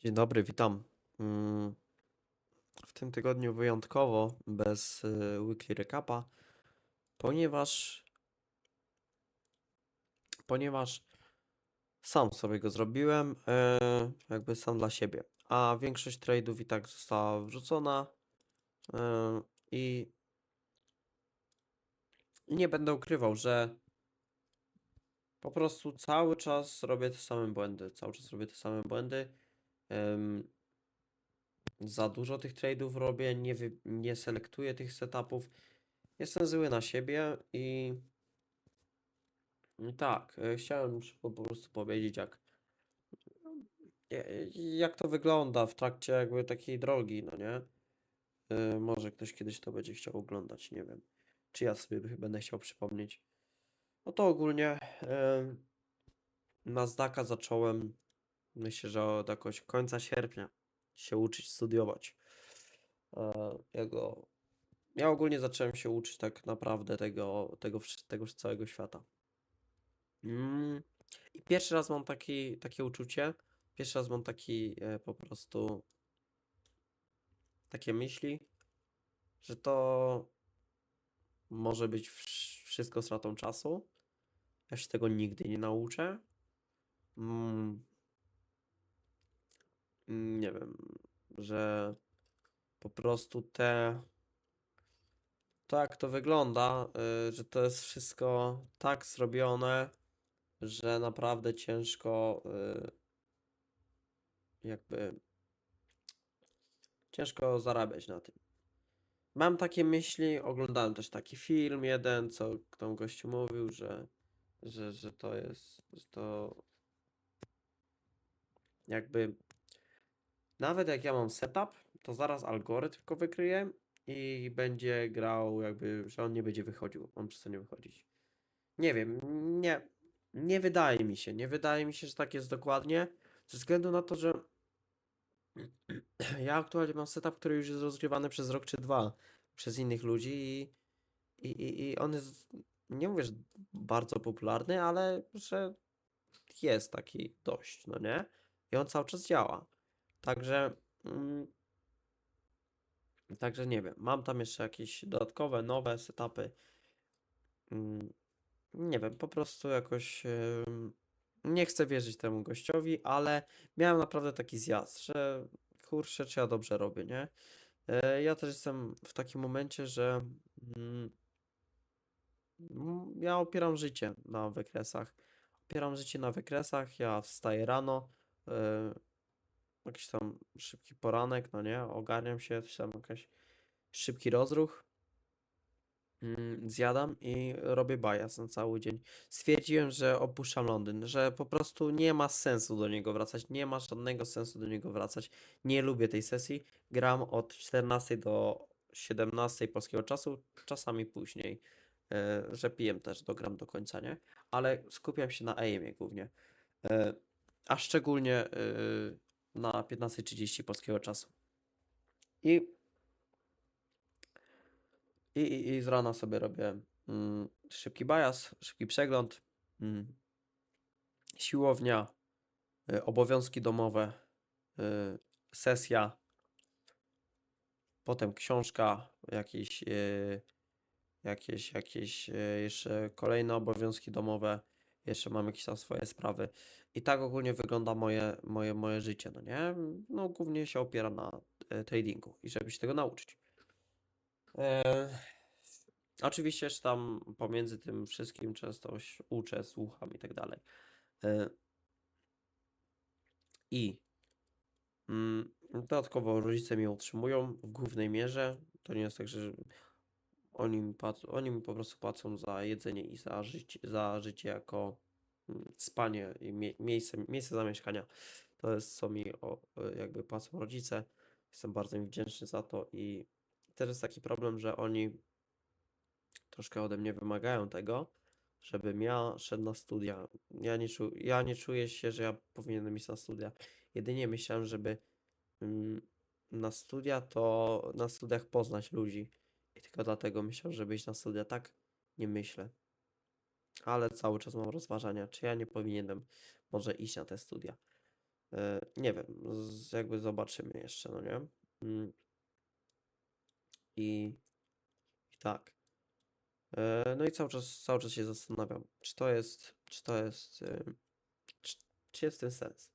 Dzień dobry, witam. Mm, W tym tygodniu wyjątkowo bez y, weekly recapa, ponieważ ponieważ sam sobie go zrobiłem, e, jakby sam dla siebie. A większość trade'ów i tak została wrzucona i i nie będę ukrywał, że po prostu cały czas robię te same błędy. Cały czas robię te same błędy. Za dużo tych trade'ów robię, nie, wy, nie selektuję tych setupów. Jestem zły na siebie i, i tak, e, chciałem po prostu powiedzieć, jak, e, jak to wygląda w trakcie jakby takiej drogi, no nie? E, Może ktoś kiedyś to będzie chciał oglądać, nie wiem. Czy ja sobie będę chciał przypomnieć. No to ogólnie na zdaka zacząłem, myślę, że od jakoś końca sierpnia się uczyć studiować. E, Jego Ja ogólnie zacząłem się uczyć tak naprawdę tego, tego, tego całego świata. Mm. I pierwszy raz mam taki, takie uczucie, pierwszy raz mam taki e, po prostu takie myśli, że to może być wsz- wszystko stratą czasu. Ja się tego nigdy nie nauczę. Mm, nie wiem, że po prostu te to jak to wygląda, y, że to jest wszystko tak zrobione, że naprawdę ciężko y, jakby ciężko zarabiać na tym. Mam takie myśli, oglądałem też taki film jeden, co tam gościu mówił, że, że, że to jest, że to jakby nawet jak ja mam setup, to zaraz algorytm go wykryje i będzie grał jakby, że on nie będzie wychodził, on przez to nie wychodzić. Nie wiem, nie, nie wydaje mi się, nie wydaje mi się, że tak jest dokładnie, ze względu na to, że ja aktualnie mam setup, który już jest rozgrywany przez rok czy dwa przez innych ludzi i, i, i on jest, nie mówię, że bardzo popularny, ale że jest taki dość, no nie? I on cały czas działa. Także, mm, także nie wiem, mam tam jeszcze jakieś dodatkowe, nowe setupy. Mm, nie wiem, po prostu jakoś nie chcę wierzyć temu gościowi, ale miałem naprawdę taki zjazd, że kurczę, czy ja dobrze robię, nie? E, Ja też jestem w takim momencie, że mm, ja opieram życie na wykresach. Opieram życie na wykresach, ja wstaję rano, e, jakiś tam szybki poranek, no nie, ogarniam się, coś tam jakiś szybki rozruch, mm, zjadam i robię bajaz na cały dzień. Stwierdziłem, że opuszczam Londyn, że po prostu nie ma sensu do niego wracać, nie ma żadnego sensu do niego wracać. Nie lubię tej sesji. Gram od 14 do 17 polskiego czasu, czasami później, e, że pijem też, dogram do końca, nie? Ale skupiam się na aimie głównie. E, a szczególnie e, na 15.30 polskiego czasu. I, i, i, z rana sobie robię mm, szybki bajaz, szybki przegląd, mm, siłownia, y, obowiązki domowe, y, sesja, potem książka, jakieś, y, jakieś, jakieś y, jeszcze kolejne obowiązki domowe, jeszcze mam jakieś tam swoje sprawy. I tak ogólnie wygląda moje, moje, moje życie, no nie? No głównie się opiera na e, tradingu i żeby się tego nauczyć. E, oczywiście jeszcze tam pomiędzy tym wszystkim często się uczę, słucham i tak dalej. E, I mm, dodatkowo rodzice mnie utrzymują w głównej mierze. To nie jest tak, że oni mi, oni mi po prostu płacą za jedzenie i za życie, za życie jako spanie i mie miejsce, miejsce zamieszkania. To jest co mi o, jakby płacą rodzice. Jestem bardzo im wdzięczny za to i też jest taki problem, że oni troszkę ode mnie wymagają tego, żebym ja szedł na studia. Ja nie, czu, ja nie czuję się, że ja powinienem iść na studia. Jedynie myślałem, żeby mm, na studia to na studiach poznać ludzi. I tylko dlatego myślałem, żeby iść na studia. Tak nie myślę. Ale cały czas mam rozważania, czy ja nie powinienem może iść na te studia. E, nie wiem, jakby zobaczymy jeszcze, no nie? Mm. I, i tak. E, no i cały czas, cały czas się zastanawiam, czy to jest, czy to jest, e, czy, czy jest ten sens.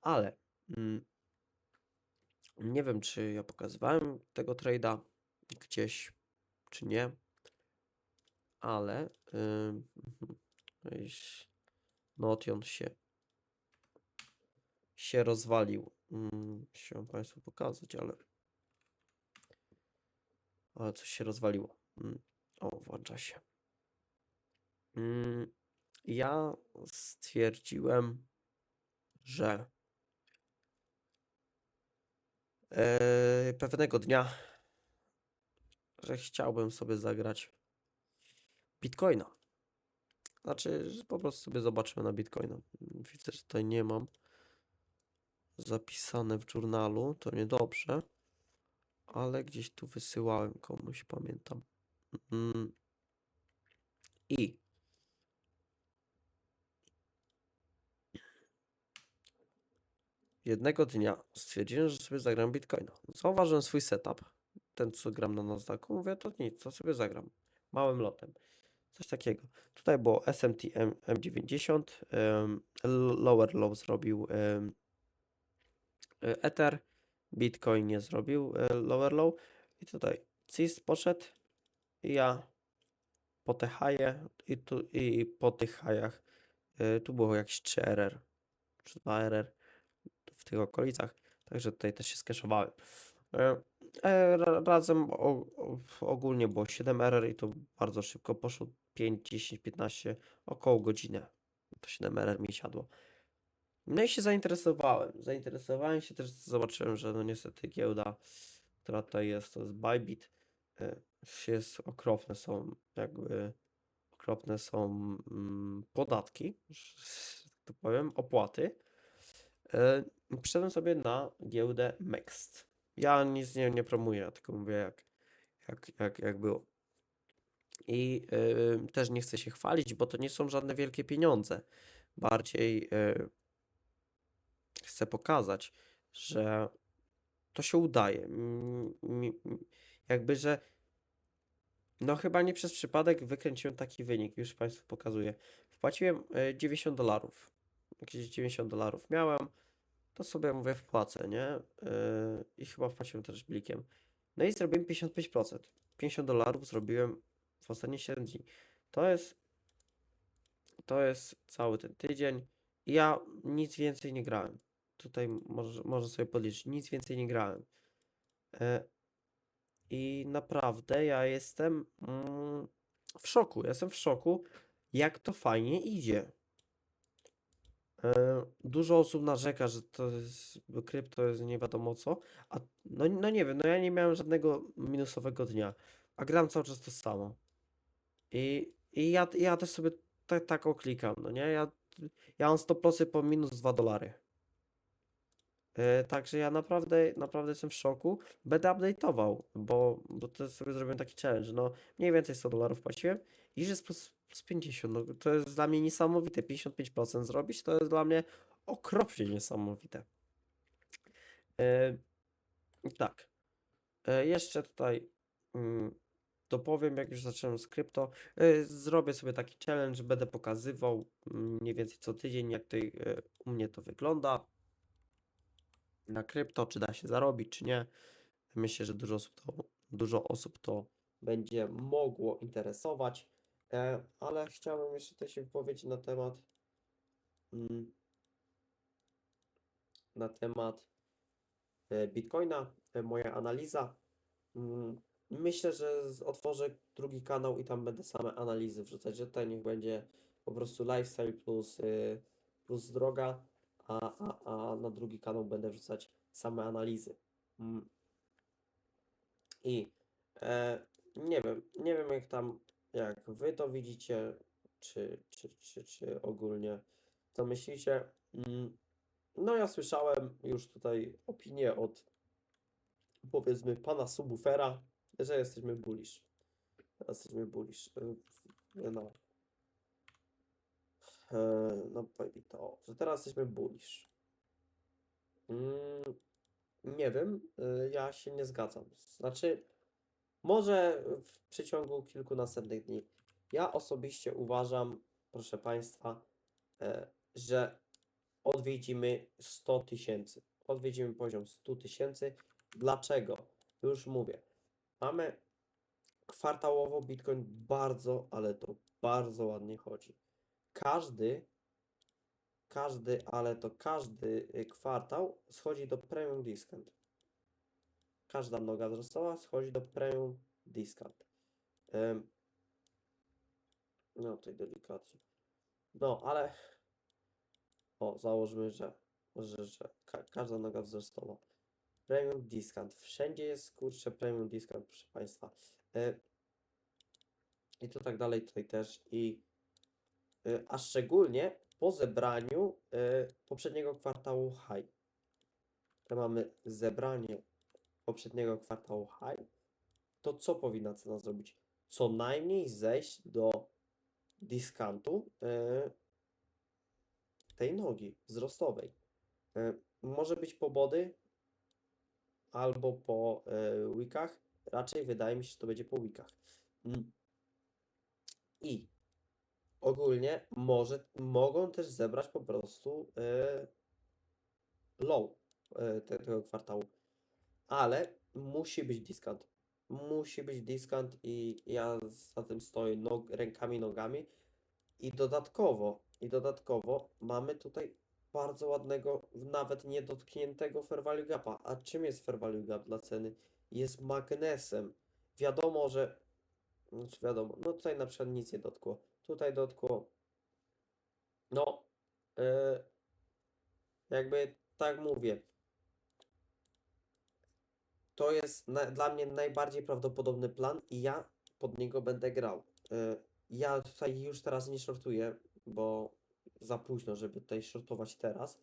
Ale mm, nie wiem, czy ja pokazywałem tego trade'a gdzieś, czy nie, ale ym, mhm, Notion się się rozwalił. Mm, Chciałem Państwu pokazać, ale ale coś się rozwaliło. Mm, O, włącza się. Mm, Ja stwierdziłem, że e, pewnego dnia, że chciałbym sobie zagrać Bitcoina. Znaczy, po prostu sobie zobaczymy na Bitcoina. Widzę, że tutaj nie mam zapisane w journalu, to niedobrze, ale gdzieś tu wysyłałem komuś, pamiętam. Mm. I jednego dnia stwierdziłem, że sobie zagram Bitcoina. Zauważyłem swój setup, ten co gram na Nasdaqu, mówię, to nic, to sobie zagram. Małym lotem. Coś takiego. Tutaj było SMT M, M90, em, l- lower low zrobił e, Ether, Bitcoin nie zrobił e, lower low i tutaj CIS poszedł i ja po te haje i, tu, i po tych hajach e, tu było jakieś 3 RR, czy 2 RR w tych okolicach, także tutaj też się skeszowałem. Ra- razem ogólnie było 7 RR i to bardzo szybko poszło, 5, 10, 15, około godzinę to 7 RR mi siadło. No i się zainteresowałem. Zainteresowałem się też, zobaczyłem, że no niestety giełda, która tutaj jest, to jest Bybit, e, jest okropne są jakby okropne są mm, podatki, tak to powiem, opłaty. E, Wszedłem sobie na giełdę Mext. Ja nic nie, nie promuję, tylko mówię jak, jak, jak, jak było. I e, też nie chcę się chwalić, bo to nie są żadne wielkie pieniądze. Bardziej e, chcę pokazać, że to się udaje. Jakby, że no chyba nie przez przypadek wykręciłem taki wynik, już Państwu pokazuję. Wpłaciłem e, 90 dolarów. Jakieś 90 dolarów miałem, to sobie mówię wpłacę, nie? E, I chyba wpłaciłem też blikiem. No i zrobiłem 55%. 50 dolarów zrobiłem w ostatnie 7 dni. To jest to jest cały ten tydzień. Ja nic więcej nie grałem. Tutaj może, można sobie podliczyć, nic więcej nie grałem. E, I naprawdę ja jestem mm, w szoku. Ja jestem w szoku, jak to fajnie idzie. E, Dużo osób narzeka, że to jest, krypto jest nie wiadomo co, a no, no nie wiem, no ja nie miałem żadnego minusowego dnia, a gram cały czas to samo. I, i ja, ja też sobie tak, tak oklikam, no nie? Ja, ja mam 100% po minus 2 dolary. E, także ja naprawdę, naprawdę jestem w szoku. Będę update'ował, bo, bo to sobie zrobiłem taki challenge. No, mniej więcej 100 dolarów płaciłem i że jest plus, plus 50. No, to jest dla mnie niesamowite. 55% zrobić to jest dla mnie okropnie niesamowite. I tak. E, jeszcze tutaj mm, dopowiem, jak już zacząłem z krypto. E, zrobię sobie taki challenge, będę pokazywał mm, mniej więcej co tydzień, jak tutaj e, u mnie to wygląda na krypto, czy da się zarobić, czy nie. Myślę, że dużo osób to, dużo osób to będzie mogło interesować, e, ale chciałbym jeszcze tutaj się wypowiedzieć na temat mm, na temat e, Bitcoina, e, moja analiza. Myślę, że otworzę drugi kanał i tam będę same analizy wrzucać, że to niech będzie po prostu lifestyle plus, y, plus droga, a, a, a na drugi kanał będę wrzucać same analizy. Mm. I e, nie wiem, nie wiem jak tam, jak wy to widzicie, czy, czy, czy, czy ogólnie co myślicie. Mm, No ja słyszałem już tutaj opinię od powiedzmy pana Subwoofera, że jesteśmy bullish. Jesteśmy bullish. w- No. E, No powiedz to, że teraz jesteśmy bullish. Mm, nie wiem, y, ja się nie zgadzam. Znaczy, może w przeciągu kilku następnych dni. Ja osobiście uważam, proszę Państwa, e, że odwiedzimy 100 tysięcy. Odwiedzimy poziom 100 tysięcy. Dlaczego? Już mówię. Mamy kwartałowo Bitcoin bardzo, ale to bardzo ładnie chodzi. Każdy, każdy, ale to każdy y, kwartał schodzi do premium discount. Każda noga wzrostowa schodzi do premium discount. Ym, no tutaj delikatnie. No, ale o, załóżmy, że, że, że ka każda noga wzrostowa. Premium discount. Wszędzie jest kurczę premium discount, proszę Państwa. Y, I to tak dalej tutaj też. I y, a szczególnie po zebraniu y, poprzedniego kwartału high. To mamy zebranie poprzedniego kwartału high. To co powinna cena zrobić? Co najmniej zejść do discountu y, tej nogi wzrostowej. Może być po body albo po y, weekach. Raczej wydaje mi się, że to będzie po weekach. Mm. I ogólnie może, mogą też zebrać po prostu y, low te, tego kwartału. Ale musi być discount. Musi być discount i ja za tym stoję nog, rękami, nogami. I dodatkowo, i dodatkowo mamy tutaj bardzo ładnego, nawet niedotkniętego fair value gapa. A czym jest fair value gap dla ceny? Jest magnesem. Wiadomo, że, znaczy wiadomo, no tutaj na przykład nic nie dotkło. Tutaj dotkło, no, yy, jakby tak mówię, to jest na, dla mnie najbardziej prawdopodobny plan i ja pod niego będę grał. Y, ja tutaj już teraz nie shortuję, bo za późno, żeby tutaj shortować teraz.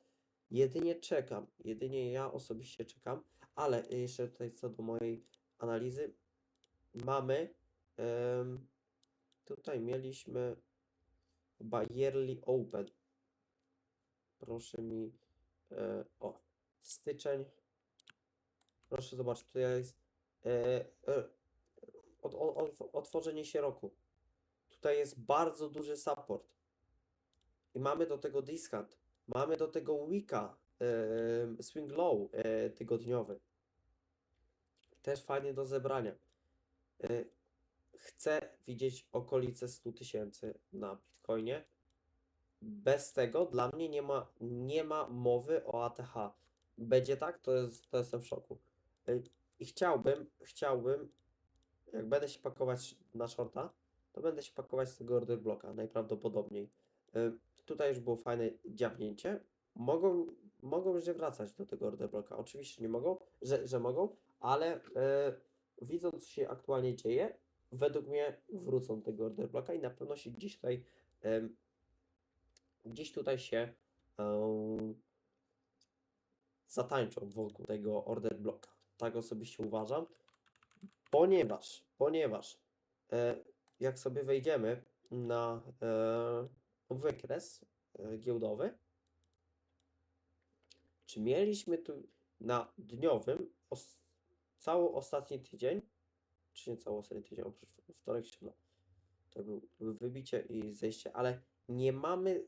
Jedynie czekam, jedynie ja osobiście czekam, ale jeszcze tutaj co do mojej analizy, mamy, em, tutaj mieliśmy chyba yearly open. Proszę mi, e, o, styczeń, Proszę zobaczyć, tutaj jest e, e, od, otworzenie się roku. Tutaj jest bardzo duży support. I mamy do tego discount. Mamy do tego weeka e, swing low e, tygodniowy. Też fajnie do zebrania. E, chcę widzieć okolice 100 tysięcy na Bitcoinie. Bez tego dla mnie nie ma, nie ma mowy o ATH. Będzie tak, to, jest, to jestem w szoku. Y, I chciałbym, chciałbym, jak będę się pakować na shorta, to będę się pakować z tego order bloka najprawdopodobniej. Y, Tutaj już było fajne dziabnięcie. Mogą, mogą wracać do tego order bloka. Oczywiście nie mogą, że, że mogą, ale y, widząc co się aktualnie dzieje, według mnie wrócą do tego order bloka i na pewno się gdzieś tutaj gdzieś tutaj się zatańczą wokół tego order bloka. Tak osobiście uważam, ponieważ, ponieważ e, jak sobie wejdziemy na e, wykres e, giełdowy, czy mieliśmy tu na dniowym os, cały ostatni tydzień, czy nie cały ostatni tydzień, oprócz wtorek, środa, to był wybicie i zejście, ale nie mamy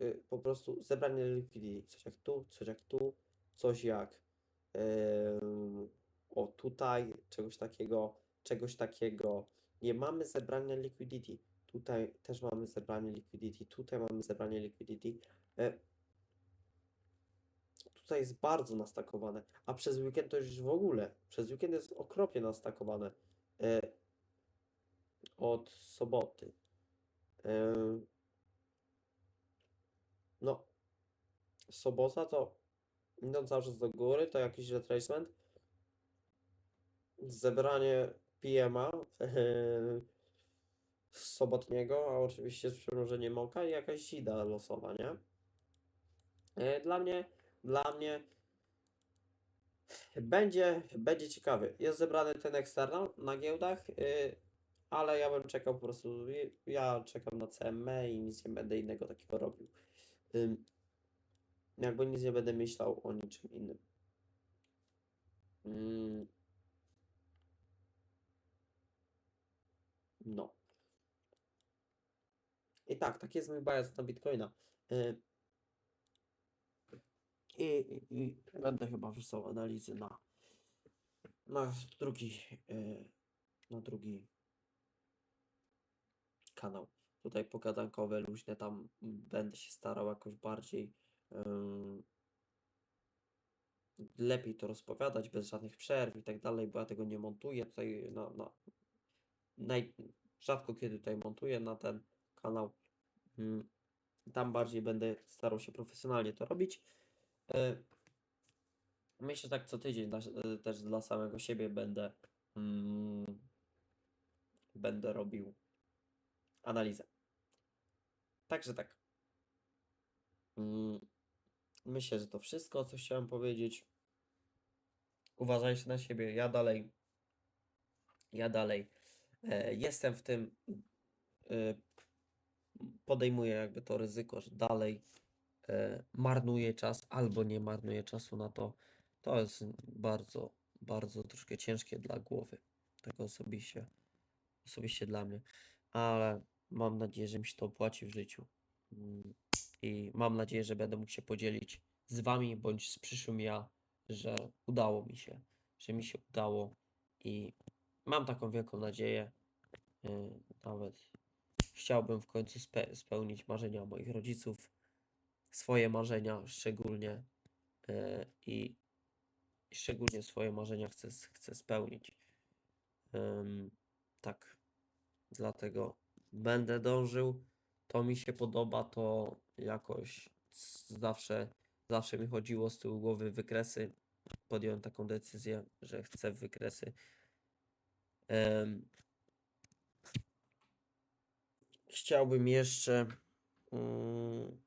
y, po prostu zebrania liquidity, coś jak tu, coś jak tu, coś jak o tutaj, czegoś takiego, czegoś takiego. Nie mamy zebrania liquidity. Tutaj też mamy zebranie liquidity, tutaj mamy zebranie liquidity. E, tutaj jest bardzo nastakowane, a przez weekend to już w ogóle, przez weekend jest okropnie nastakowane. E, od soboty. E, no, sobota to idąc cały czas do góry, to jakiś retracement. Zebranie PM-a z sobotniego, a oczywiście z przymrużeniem oka i jakaś sida losowa, nie? E, Dla mnie, dla mnie będzie, będzie ciekawy. Jest zebrany ten eksternal na giełdach, y, ale ja bym czekał po prostu, ja czekam na CME i nic nie będę innego takiego robił. Jakby nic nie będę myślał o niczym innym. No. Tak, tak jest mój bias na Bitcoina. Y, I, i, będę chyba wrzucał analizy na, na drugi, y, na drugi kanał. Tutaj pogadankowe, luźne, tam będę się starał jakoś bardziej ym, lepiej to rozpowiadać, bez żadnych przerw i tak dalej, bo ja tego nie montuję tutaj na, na naj, rzadko kiedy tutaj montuję na ten kanał. Ym, Tam bardziej będę starał się profesjonalnie to robić. Y, Myślę tak co tydzień y, też dla samego siebie będę mm, będę robił analizę. Także tak. Mm, Myślę, że to wszystko, co chciałem powiedzieć. Uważajcie na siebie. Ja dalej. Ja dalej e, jestem w tym. E, podejmuję jakby to ryzyko, że dalej e, marnuję czas albo nie marnuję czasu na to. To jest bardzo, bardzo troszkę ciężkie dla głowy. Tak osobiście. Osobiście dla mnie. Ale mam nadzieję, że mi się to opłaci w życiu. Mm, I mam nadzieję, że będę mógł się podzielić z wami bądź z przyszłym ja, że udało mi się, że mi się udało i mam taką wielką nadzieję. y, Nawet chciałbym w końcu spe spełnić marzenia moich rodziców, swoje marzenia szczególnie y, i szczególnie swoje marzenia chcę, chcę spełnić. Tak, dlatego będę dążył. To mi się podoba, to jakoś zawsze, zawsze mi chodziło z tyłu głowy wykresy. Podjąłem taką decyzję, że chcę wykresy. Chciałbym jeszcze. mm,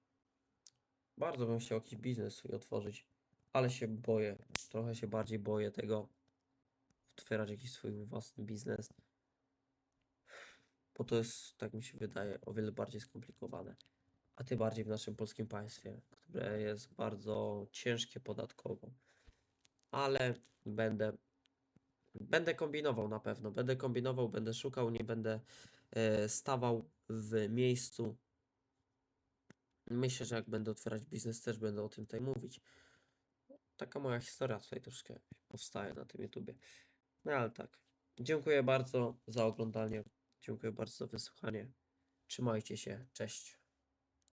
bardzo bym chciał jakiś biznes swój otworzyć, ale się boję. Trochę się bardziej boję tego. Otwierać jakiś swój własny biznes. Bo to jest, tak mi się wydaje, o wiele bardziej skomplikowane. A tym bardziej w naszym polskim państwie, które jest bardzo ciężkie podatkowo. Ale będę, będę kombinował na pewno. Będę kombinował, będę szukał, nie będę e, stawał w miejscu. Myślę, że jak będę otwierać biznes, też będę o tym tutaj mówić. Taka moja historia tutaj troszkę powstaje na tym YouTubie. No ale tak. Dziękuję bardzo za oglądanie. Dziękuję bardzo za wysłuchanie. Trzymajcie się. Cześć.